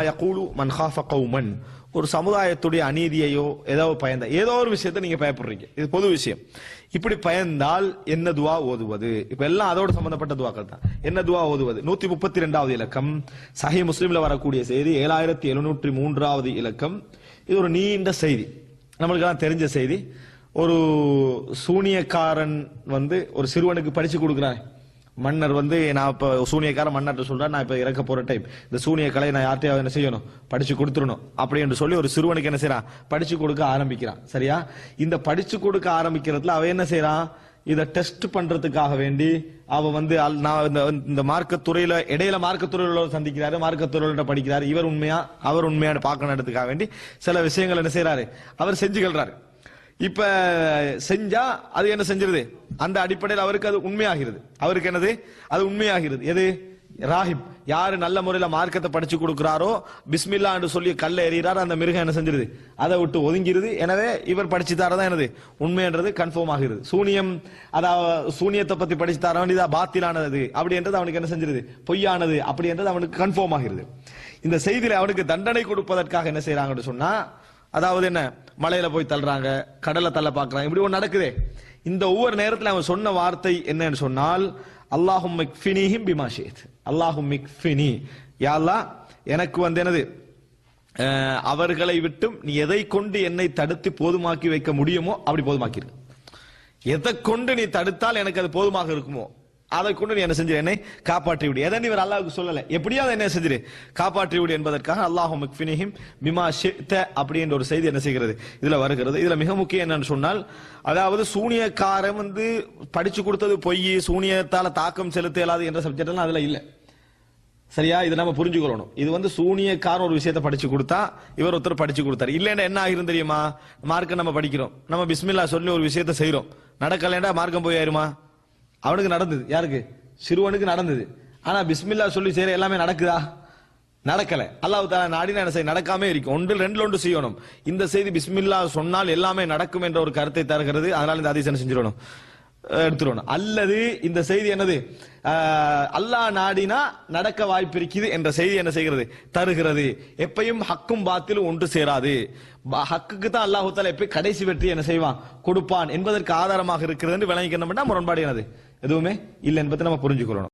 யகூலு மன் half கௌமன். ஒரு சமுதாயத்துடைய அநீதியையோ ஏதோ பயந்த ஏதோ ஒரு விஷயத்தை நீங்க பயப்படுறீங்க. இது பொது விஷயம். இப்படி பயந்தால் என்ன துவா ஓதுவது? இப்ப எல்லாம் அதோட சம்பந்தப்பட்ட துவாக்கள் தான். என்ன துவா ஓதுவது? நூத்தி முப்பத்தி ரெண்டாவது இலக்கம். சஹி முஸ்லீம்ல வரக்கூடிய செய்தி ஏழாயிரத்தி எழுநூற்றி மூன்றாவது இலக்கம். இது ஒரு நீண்ட செய்தி. நம்மளுக்கெல்லாம் தெரிஞ்ச செய்தி. ஒரு சூனியக்காரன் வந்து ஒரு சிறுவனுக்கு படிச்சு கொடுக்குறான் மன்னர் வந்து நான் இப்போ சூனியக்கார மன்னர்கிட்ட சொல்கிறேன் நான் இப்போ இறக்க போகிற டைம் இந்த சூனிய கலை நான் யார்ட்டையாவது என்ன செய்யணும்? படித்து கொடுத்துடணும். அப்படி என்று சொல்லி ஒரு சிறுவனுக்கு என்ன செய்கிறான் படித்து கொடுக்க ஆரம்பிக்கிறான். சரியா? இந்த படித்து கொடுக்க ஆரம்பிக்கிறதுல அவன் என்ன செய்கிறான் இதை டெஸ்ட் பண்றதுக்காக வேண்டி அவ வந்து அல்- நான் இந்த இந்த மார்க்கத்துறையில இடையில மார்க்கத்துறையில சந்திக்கிறாரு மார்க்கத்துறையில படிக்கிறாரு. இவர் உண்மையா? அவர் உண்மையான பார்க்கணுன்றதுக்காக வேண்டி சில விஷயங்கள் என்ன செய்யறாரு? அவர் செஞ்சுக்கிறாரு இப்ப செஞ்சா அது என்ன செஞ்சிருது? அந்த அடிப்படையில் அவருக்கு அது உண்மையாகிறது. அவருக்கு என்னது? அது உண்மையாகிறது. எது? ராஹிப். யாரு நல்ல முறையில மார்க்கத்தை படிச்சு கொடுக்கிறாரோ பிஸ்மில்லா என்று சொல்லி கல்ல எறிகிறாரோ அந்த மிருகம் என்ன செஞ்சிருது? அதை விட்டு ஒதுங்கிருது. எனவே இவர் படிச்சு எனது என்னது? உண்மைன்றது கன்ஃபார்ம் ஆகிறது. சூனியம் அதாவது சூனியத்தை பத்தி படிச்சு தர வேண்டியதா? பாத்திலானது. அப்படின்றது அவனுக்கு என்ன செஞ்சிருது? பொய்யானது. அப்படின்றது அவனுக்கு கன்ஃபார்ம் ஆகிறது. இந்த செய்தியில அவனுக்கு தண்டனை கொடுப்பதற்காக என்ன செய்யறாங்கன்னு சொன்னா அதாவது என்ன? மலையில போய் தள்ளுறாங்க கடல்ல தள்ள பாக்குறாங்க இப்படி ஒன்று நடக்குதே. இந்த ஒவ்வொரு நேரத்துல அவன் சொன்ன வார்த்தை என்னன்னு சொன்னால் அல்லாஹும் மிக்ஃபினிஹிம் பிமாஷேத் அல்லாஹும் மிக்ஃபினி யாழ்லா எனக்கு வந்து என்னது? அவர்களை விட்டும் நீ எதை கொண்டு என்னை தடுத்து போதுமாக்கி வைக்க முடியுமோ அப்படி போதுமாக்கிரு எதை கொண்டு நீ தடுத்தால் எனக்கு அது போதுமாக இருக்குமோ? அதை கொண்டு நீ என்ன செஞ்சிரு? என்னை காப்பாற்றி விடு. எதை நீ இவர் அல்லாஹ்வுக்கு சொல்லல? எப்படியாவது என்ன செஞ்சிரு? காப்பாற்றி விடு என்பதற்காக அல்லாஹு மிக்ஃபினிஹிம் பிமா ஷித்த அப்படின்ற ஒரு செய்தி என்ன செய்கிறது? இதுல வருகிறது. இதுல மிக முக்கியம் என்னன்னு சொன்னால் அதாவது சூனியக்காரன் வந்து படிச்சு கொடுத்தது பொய் சூனியத்தால தாக்கம் செலுத்த இயலாது என்ற சப்ஜெக்ட் எல்லாம் அதுல இல்ல. சரியா? இது நம்ம புரிஞ்சுக்கொள்ளணும். இது வந்து சூனியக்காரன் ஒரு விஷயத்தை படிச்சு கொடுத்தா இவர் ஒருத்தர் படிச்சு கொடுத்தாரு. இல்லைன்னா என்ன ஆகிரும் தெரியுமா? மார்க்கம் நம்ம படிக்கிறோம். நம்ம பிஸ்மில்லா சொல்லி ஒரு விஷயத்தை செய்யறோம் நடக்கலைன்னா மார்க்கம் போய் ஆயிருமா? அவனுக்கு நடந்தது. யாருக்கு? சிறுவனுக்கு நடந்தது. ஆனா பிஸ்மில்லா சொல்லி செய்யற எல்லாமே நடக்குதா? நடக்கல. அல்லாஹ் தாலா நாடினா என்ன செய்ய நடக்காம இருக்கும். ஒன்றில் ரெண்டு ஒன்று செய்யணும். இந்த செய்தி பிஸ்மில்லா சொன்னால் எல்லாமே நடக்கும் என்ற ஒரு கருத்தை தருகிறது. அதனால இந்த அதிசயம் செஞ்சிடணும்? எடுத்துருவோம் அல்லது இந்த செய்தி என்னது? அல்லாஹ் நாடினா நடக்க வாய்ப்பு இருக்குது என்ற செய்தி என்ன செய்கிறது? தருகிறது. எப்பயும் ஹக்கும் பாத்திலும் ஒன்று சேராது. ஹக்குக்கு தான் அல்லாஹு தாலா எப்பயும் கடைசி வெற்றி என்ன செய்வான்? கொடுப்பான். என்பதற்கு ஆதாரமாக இருக்கிறது என்று விளங்கிக்கணும்னா முரண்பாடு என்னது? எதுவுமே இல்லை என்பதை நம்ம புரிஞ்சுக்கொள்ளணும்.